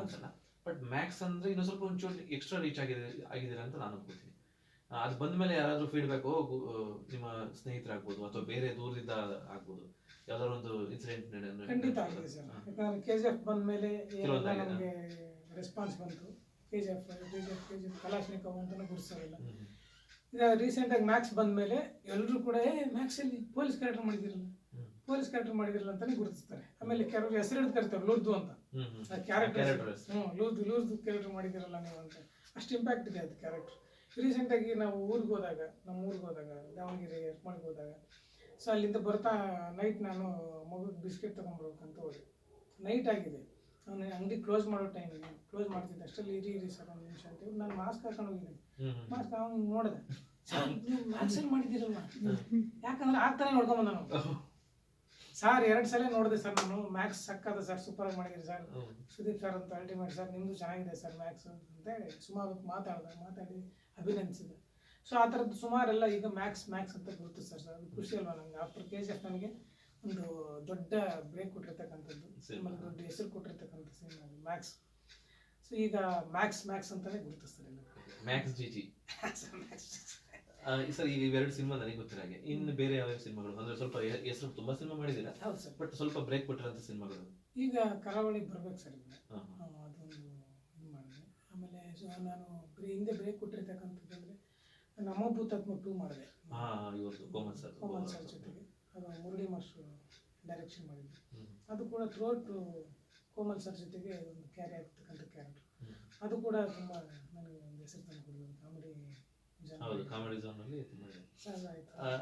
ಅಂತಲ್ಲ but Max ಅಂದ್ರೆ ಇನ್ನೊಂದು ಸ್ವಲ್ಪ ಒಂಚೂರು ಎಕ್ಸ್ಟ್ರಾ ರೀಚ್ ಆಗಿದೆ ಆಗಿದ್ದೀರಾ ಅಂತ ನಾನು ಅನ್ಕೋತೀನಿ ಅದು ಬಂದ ಮೇಲೆ ಯಾರಾದರೂ ಫೀಡ್ಬ್ಯಾಕ್ ನಿಮ್ಮ ಸ್ನೇಹಿತರಾಗ್ಬೋದು ಅಥವಾ ಬೇರೆ ದೂರದಿಂದ ಆಗ್ಬೋದು. ಯಾವ್ದಾದ್ರು ಒಂದು ಇನ್ಸಿಡೆಂಟ್ ಖಂಡಿತ ಆಗಿದೆ ಸರ್. ಯಾಕಂದ್ರೆ ಕೆ ಜಿ ಎಫ್ ಬಂದ ಮೇಲೆ. ರೆಸ್ಪಾನ್ಸ್ ಬಂತು. K G F K G F K G F Kalashnikov ಅಂತಲೂ ಗುರುತಿಸೋದಿಲ್ಲ ಈಗ ರೀಸೆಂಟಾಗಿ ಮ್ಯಾಕ್ಸ್ ಬಂದ ಮೇಲೆ ಎಲ್ಲರೂ ಕೂಡ ಏ ಮ್ಯಾಕ್ಸಲ್ಲಿ ಪೊಲೀಸ್ ಕ್ಯಾರೆಕ್ಟರ್ ಮಾಡಿದಿರಲ್ಲ ಹ್ಮ್. ಪೊಲೀಸ್ ಕ್ಯಾರೆಕ್ಟರ್ ಮಾಡಿದಿರಲ್ಲ ಅಂತಾನೆ ಗುರುತಿಸ್ತಾರೆ. ಆಮೇಲೆ ಕೆಲವರು ಹೆಸರು ಹಿಡಿದು ಕರಿತಾರೆ ಲೂರ್ದು ಅಂತ. ಕ್ಯಾರೆಕ್ಟರ್ ಹ್ಞೂ ಲೂಸ್ ಲೂಸ್ ಕ್ಯಾರೆಕ್ಟರ್ ಮಾಡಿದಿರಲ್ಲ ನೀವು ಅಂತ. ಅಷ್ಟು ಇಂಪ್ಯಾಕ್ಟ್ ಇದೆ ಅದು ಕ್ಯಾರೆಕ್ಟರ್ ರೀಸೆಂಟಾಗಿ ನಾವು ಊರಿಗೆ ಹೋದಾಗ ನಮ್ಮ ಊರಿಗೆ ಹೋದಾಗ ದಾವಣಗೆರೆ ಎರ್ಮಳಿಗೆ ಹೋದಾಗ ಸೊ ಅಲ್ಲಿಂದ ಬರ್ತಾ ನೈಟ್ ನಾನು ಮಗುಗೆ ಬಿಸ್ಕೆಟ್ ತೊಗೊಂಬರ್ಬೇಕಂತ ಹೋದೆ. ನೈಟ್ ಆಗಿದೆ. ನಾನು ಅಂಗಡಿ ಕ್ಲೋಸ್ ಮಾಡೋ ಟೈಮಿಗೆ ಕ್ಲೋಸ್ ಮಾಡ್ತಿದ್ದೆ. ಅಷ್ಟರಲ್ಲಿ ಇರಿ ಇರಿ ಸರ್ ಒಂದು ನಿಮಿಷ ಅಂತೇಳಿ ನಾನು ಮಾಸ್ಕ್ ಹಾಕೊಂಡು ಹೋಗಿದ್ದೀನಿ ಮಾಸ್ಕ್ ಹಾಕೊಂಡು ನೋಡಿದೆ. ಸರ್ ನೀವು ಮಾಡಿದ್ದೀರಲ್ಲ ಯಾಕಂದ್ರೆ ಆಗ್ತಾನೆ ನೋಡ್ಕೊಂಬಂದ ನಾನು. ಸರ್ ಎರಡು ಸಲ ನೋಡಿದೆ ಸರ್ ನಾನು. ಮ್ಯಾಕ್ಸ್ ಸಕ್ಕದ ಸರ್ ಸೂಪರಾಗಿ ಮಾಡಿದ್ದೀರಿ ಸರ್ ಸುದೀಪ್ ಸರ್ ಅಂತ ಅಲ್ಟಿಮೇಟ್ ಸರ್ ನಿಮ್ಮದು ಚೆನ್ನಾಗಿದೆ ಸರ್ ಮ್ಯಾಕ್ಸ್ ಅಂತೇಳಿ ಸುಮಾರು ಮಾತಾಡಿದೆ ಮಾತಾಡಿ ಅಭಿನಂದಿಸಿದೆ. ಸೊ ಆ ಥರದ್ದು ಸುಮಾರೆಲ್ಲ ಈಗ ಮ್ಯಾಕ್ಸ್ ಮ್ಯಾಕ್ಸ್ ಅಂತ ಗುರುತಿಸ್ತಾರೆ ಸರ್ ಅದು ಖುಷಿ ಅಲ್ವಾ ನನಗೆ ಆಫ್ಟರ್ ಕೆ ಜಿ ಎಫ್ ನನಗೆ ಒಂದು ದೊಡ್ಡ ಬ್ರೇಕ್ ಕೊಟ್ಟಿರ್ತಕ್ಕಂಥದ್ದು. ಸಿನಿಮಾ ಆಮೇಲೆ ದೊಡ್ಡ ಹೆಸರು ಕೊಟ್ಟಿರ್ತಕ್ಕಂಥ ಸಿನಿಮಾ ಮ್ಯಾಕ್ಸ್ ಸೊ ಈಗ ಮ್ಯಾಕ್ಸ್ ಮ್ಯಾಕ್ಸ್ ಅಂತಲೇ ಗುರುತಿಸ್ತಾರೆ Max G G Max sir ಈಗ ಇವೆರಡು ಸಿನಿಮಾ ನನಗೆ ಗೊತ್ತಿರ ಹಾಗೆ. ಇನ್ನು ಬೇರೆ ಯಾವ ಸಿನಿಮಾಗಳು? ಅಂದ್ರೆ ಸ್ವಲ್ಪ ಹೆಸರು ತುಂಬಾ ಸಿನಿಮಾ ಮಾಡಿದ್ದೀರಾ? ಹೌದು ಸರ್ ಬಟ್ ಸ್ವಲ್ಪ ಬ್ರೇಕ್ ಕೊಟ್ಟಿರೋಂಥ ಸಿನಿಮಾಗಳು? ಈಗ ಕರಾವಳಿ ಬರ್ಬೇಕು ಸರ್ ಈಗ. ಅದೊಂದು ಇದು ಮಾಡಿದೆ. ಆಮೇಲೆ ನಾನು ಹಿಂದೆ ಬ್ರೇಕ್ ಕೊಟ್ಟಿರ್ತಕ್ಕಂಥದ್ದಂದ್ರೆ ನಮ್ಮ ಭೂತಾತ್ಮ ಟೂ ಮಾಡಿದೆ. ಇವತ್ತು ಕೋಮಲ್ ಸರ್ ಕೋಮಲ್ ಸರ್ ಜೊತೆಗೆ. ಅದು ಮುರಳಿ ಮಾಸ್ಟರ್ ಡೈರೆಕ್ಷನ್ ಮಾಡಿದ್ದೆ. ಅದು ಕೂಡ ಥ್ರೋಟ್ ಕೋಮಲ್ ಸರ್ ಜೊತೆಗೆ ಒಂದು ಕ್ಯಾರಿ ಆಗ್ತಕ್ಕಂಥ ಕ್ಯಾರೆಕ್ಟರ್ ಅದು ಕೂಡ ತುಂಬ ನನಗೆ ಒಂದು ಹೆಸರು ತಂದು ಕೊಡೋದು ಕಾಮಿಡಿ ಹೌದು ಕಾಮಿಡಿ ಝೋನ್ ಅಲ್ಲಿ ತುಂಬಾ.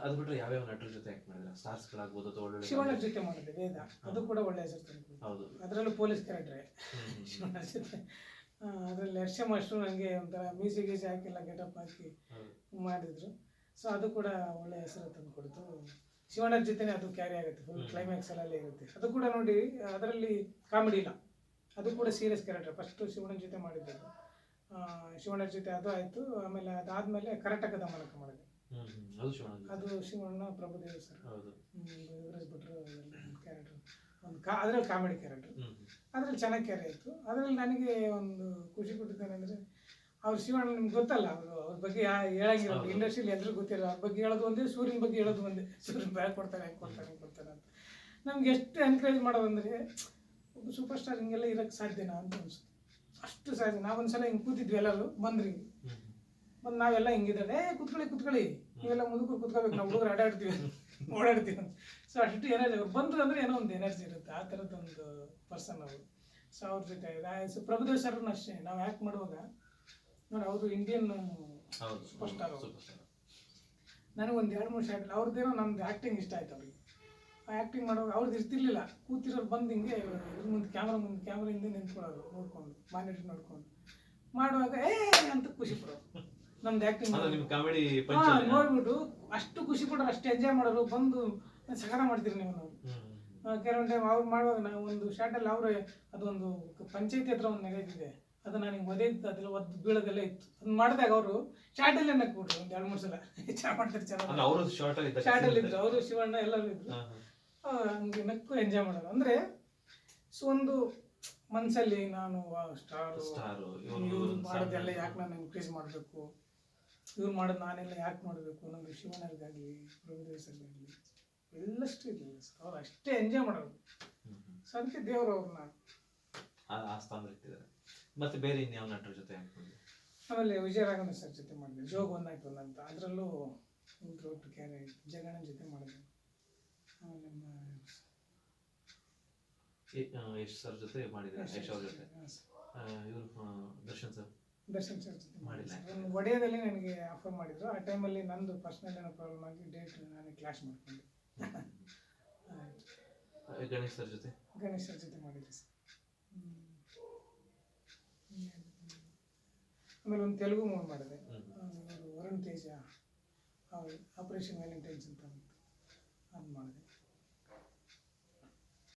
ಅದು ಬಿಟ್ರೆ ಯಾವ್ಯಾವ ನಟರ ಜೊತೆ ಆಕ್ಟ್ ಮಾಡಿದ್ರೆ? ಸ್ಟಾರ್ಸ್ ಗಳಾಗ್ಬೋದು ಅಥವಾ ಒಳ್ಳೊಳ್ಳೆ ಶಿವಣ್ಣ ಜೊತೆ ಮಾಡಿದೆ ವೇದ. ಅದು ಕೂಡ ಒಳ್ಳೆ ಹೆಸರು ಹೌದು. ಅದರಲ್ಲೂ ಪೊಲೀಸ್ ಕ್ಯಾರೆಕ್ಟ್ರೇ. ಶಿವಣ್ಣ ಜೊತೆ. ಅದರಲ್ಲಿ ಹರ್ಷ ಮಾಸ್ಟ್ರು ನನಗೆ ಒಂಥರ ಮ್ಯೂಸಿಕ್ ಗೀಸಿ ಹಾಕಿಲ್ಲ ಗೆಟಪ್ ಹಾಕಿ ಮಾಡಿದ್ರು. ಸೊ ಅದು ಕೂಡ ಒಳ್ಳೆ ಹೆಸರು ತಂದು ಕೊಡ್ತು ಶಿವಣ್ಣರ ಜೊತೆನೇ ಅದು ಕ್ಯಾರಿ ಆಗುತ್ತೆ ಫುಲ್. ಕ್ಲೈಮ್ಯಾಕ್ಸ್ ಅಲ್ಲೇ ಇರುತ್ತೆ. ಅದು ಕೂಡ ನೋಡಿ ಅದರಲ್ಲಿ ಕಾಮಿಡಿ ಇಲ್ಲ. ಅದು ಕೂಡ ಸೀರಿಯಸ್ ಕ್ಯಾರೆಕ್ಟರ್ ಫಸ್ಟ್ ಶಿವಣ್ಣನ ಜೊತೆ ಮಾಡಿದ್ದದು ಆ, ಶಿವಣ್ಣರ ಜೊತೆ ಅದು ಆಯ್ತು. ಆಮೇಲೆ ಅದಾದ್ಮೇಲೆ ಕರ್ನಾಟಕದ ಮೂಲಕ ಮಾಡಿದೆ. ಅದು ಶಿವಣ್ಣ ಪ್ರಭುದೇವ ಶಿವಣ್ಣ ಸರ್. ಯುವರಾಜ್ ಭಟ್ರು ಕ್ಯಾರೆಕ್ಟರ್ ಒಂದು ಕಾ ಅದರಲ್ಲಿ ಕಾಮಿಡಿ ಕ್ಯಾರೆಕ್ಟರ್. ಅದ್ರಲ್ಲಿ ಚೆನ್ನಾಗಿ ಕ್ಯಾರಿ ಆಯಿತು ಅದರಲ್ಲಿ ನನಗೆ ಒಂದು ಖುಷಿ ಕೊಟ್ಟಿದ್ದೇನೆಂದರೆ ಅವ್ರು ಶಿವಣ್ಣ ನಿಮ್ಗೆ ಗೊತ್ತಲ್ಲ ಅವರು ಅವ್ರ ಬಗ್ಗೆ ಹೇಳಂಗಿಲ್ಲ. ಇಂಡಸ್ಟ್ರಿಯಲ್ಲಿ ಎಲ್ರಿಗೂ ಗೊತ್ತಿಲ್ಲ ಅವ್ರ ಬಗ್ಗೆ ಹೇಳೋದು ಒಂದೇ ಸೂರ್ಯನ ಬಗ್ಗೆ ಹೇಳೋದು ಒಂದೇ. ಸೂರ್ಯನ ಬ್ಯಾಗ್ ಕೊಡ್ತಾರೆ ಹೆಂಗೆ ಕೊಡ್ತಾರೆ ಹೆಂಗೆ ಕೊಡ್ತಾರೆ ಅಂತ. ನಮ್ಗೆ ಎಷ್ಟು ಎನ್ಕರೇಜ್ ಮಾಡೋದಂದ್ರೆ ಒಬ್ಬ ಸೂಪರ್ ಸ್ಟಾರ್ ಹಿಂಗೆಲ್ಲ ಇರೋಕ್ಕೆ ಸಾಧ್ಯನಾ ಅಂತ ಅನ್ಸುತ್ತೆ. ಅಷ್ಟು ಸಾಧ್ಯ ನಾವೊಂದ್ಸಲ ಹಿಂಗೆ ಕೂತಿದ್ವಿ ಎಲ್ಲರೂ ಬಂದ್ರಿ. ಬಂದು ನಾವೆಲ್ಲ ಹಿಂಗಿದ್ದಾರೆ ಏ ಕುತ್ಕೊಳ್ಳಿ ಕುತ್ಕೊಳ್ಳಿ. ನೀವೆಲ್ಲ ಮುದುಕರು ಕುತ್ಕೋಬೇಕು. ನಾವು ಹುಡುಗರು ಆಡಾಡ್ತೀವಿ ಓಡಾಡ್ತೀವಿ. ಸೊ ಅಷ್ಟು ಎನರ್ಜಿ ಅವ್ರು ಬಂದ್ರು ಅಂದ್ರೆ ಏನೋ ಒಂದು ಎನರ್ಜಿ ಇರುತ್ತೆ. ಆ ಥರದ್ದೊಂದು ಪರ್ಸನ್ ಅವರು. ಸೊ ಅವ್ರ ಜೊತೆ ಸೊ ಪ್ರಭುದೇವ್ ಸರ್ನು ಅಷ್ಟೇ. ನಾವು ಆ್ಯಕ್ಟ್ ಮಾಡುವಾಗ? ನೋಡಿ ಅವರು ಇಂಡಿಯನ್ ಸೂಪರ್ ಸ್ಟಾರ್ ನನಗೆ ಒಂದು ಎರಡು ಮೂರು ಶಾಟ್ ಅವ್ರದ್ದೇನೋ ನಮ್ದು ಆ್ಯಕ್ಟಿಂಗ್ ಇಷ್ಟ ಆಯ್ತು ಅವ್ರಿಗೆ. ಆ್ಯಕ್ಟಿಂಗ್ ಮಾಡುವಾಗ ಅವ್ರದ್ದು ಇರ್ತಿರ್ಲಿಲ್ಲ ಕೂತಿರೋರು ಬಂದು ಹಿಂಗೆ ಇದ್ರ ಮುಂದೆ ಕ್ಯಾಮ್ರಾ ಮುಂದೆ ಕ್ಯಾಮ್ರಾ ಹಿಂದೆ ನಿಂತ್ಕೊಳ್ಳೋದು ನೋಡ್ಕೊಂಡು ಮಾನಿಟರ್ ನೋಡ್ಕೊಂಡು. ಮಾಡುವಾಗ ಏ ಅಂತ ಖುಷಿ ಪಡೋರು ನಮ್ದು ಆ್ಯಕ್ಟಿಂಗ್ ಕಾಮಿಡಿ ನೋಡ್ಬಿಟ್ಟು ಅಷ್ಟು ಖುಷಿ ಪಡೋರು ಅಷ್ಟು ಎಂಜಾಯ್ ಮಾಡೋರು ಬಂದು ಸಹಾಯ ಮಾಡ್ತೀರಿ ನೀವು ನಾವು. ಕೆಲವೊಂದು ಟೈಮ್ ಅವ್ರು ಮಾಡುವಾಗ ನಾವು ಒಂದು ಶಾರ್ಟಲ್ಲಿ ಅವರು ಅದೊಂದು ಪಂಚಾಯತಿ ಹತ್ರ ಒಂದು ನೆಗೆದಿದೆ ಅದು ನನಗೆ ಒದೆದ್ದು ಅದ್ರಲ್ಲಿ ಒದ್ದು ಬೀಳೋದೆಲ್ಲ ಇತ್ತು. ಅದನ್ನ ಮಾಡಿದಾಗ ಅವರು ಶಾರ್ಟಲ್ಲೇ ನಕ್ಬಿಟ್ರು ಒಂದು ಎರಡು ಮೂರು ಸಲ. ಚೆನ್ನಾಗಿ ಮಾಡ್ತಾರೆ ಚೆನ್ನಾಗಿ ಶಾರ್ಟಲ್ಲಿ ಇದ್ರು ಅವರು ಶಿವಣ್ಣ ಎಲ್ಲರೂ ಇದ್ರು. ಹಂಗೆ ನಕ್ಕು ಎಂಜಾಯ್ ಮಾಡೋದು. ಅಂದರೆ ಸೊ ಒಂದು ಮನಸ್ಸಲ್ಲಿ ನಾನು ಸ್ಟಾರು. ಸ್ಟಾರು ಇವ್ರು ಮಾಡೋದೆಲ್ಲ ಯಾಕೆ ನಾನು ಇನ್ಕ್ರೀಸ್ ಮಾಡಬೇಕು? ಇವ್ರು ಮಾಡೋದು ನಾನೆಲ್ಲ ಯಾಕೆ ಮಾಡಬೇಕು ನಮ್ಮ ಶಿವಣ್ಣರಿಗಾಗಲಿ ಪ್ರಭುದೇವ್ ಸರ್ಗಾಗಲಿ ಎಲ್ಲಷ್ಟು ಇರಲಿಲ್ಲ ಸರ್. ಅವ್ರು ಅಷ್ಟೇ ಎಂಜಾಯ್ ಮಾಡೋರು. ಸೊ ಅದಕ್ಕೆ ದೇವರು ಅವ್ರನ್ನ. ಆ ಸ್ಥಾನದಲ್ಲಿ ಇಟ್ಟಿದ್ದಾರೆ. ಮತ್ತೆ ಬೇರೆ ಇನ್ಯಾವ ನಟರ ಜೊತೆ ಆಮೇಲೆ ಮಾಡಿದ್ರು ಆಮೇಲೆ ವಿಜಯರಾಘವನ ಸರ್ ಜೊತೆ ಮಾಡಿದೆ. ಜೋಗ್ ಒಂದಾಯ್ತು ಆಯ್ತು ಒನ್ ಅಂತ ಅದರಲ್ಲೂ ಇಂಟ್ರೋಟ್ ಕ್ಯಾರೆ ಜಗಣ್ಣನ ಜೊತೆ ಮಾಡಿದೆ. ಯಶ್ ಸರ್ ಜೊತೆ ಮಾಡಿದ್ರೆ ಯಶ್ ಅವ್ರ ಜೊತೆ. ಇವರು ದರ್ಶನ್ ಸರ್. ದರ್ಶನ್ ಸರ್ ಜೊತೆ ಮಾಡಿಲ್ಲ. ಒಡೆಯದಲ್ಲಿ ನನಗೆ ಆಫರ್ ಮಾಡಿದ್ರು. ಆ ಟೈಮಲ್ಲಿ ನಂದು ಪರ್ಸ್ನಲ್ ಏನೋ ಪ್ರಾಬ್ಲಮ್ ಆಗಿ ಡೇಟ್ ನಾನು ಕ್ಲಾಶ್ ಮಾಡ್ಕೊಂಡೆ. ಗಣೇಶ್ ಸರ್ ಜೊತೆ? ಗಣೇಶ್ ಸರ್ ಜೊತೆ ಮಾಡಿದ್ದೆ ಸರ್. ಆಮೇಲೆ ಒಂದು ತೆಲುಗು ಮೂವ್ ಮಾಡಿದೆ. ವರುಣ್ ತೇಜ ಆಪರೇಷನ್ ವ್ಯಾಲೆಂಟೈನ್ಸ್ ಅಂತ ಅದು ಮಾಡಿದೆ.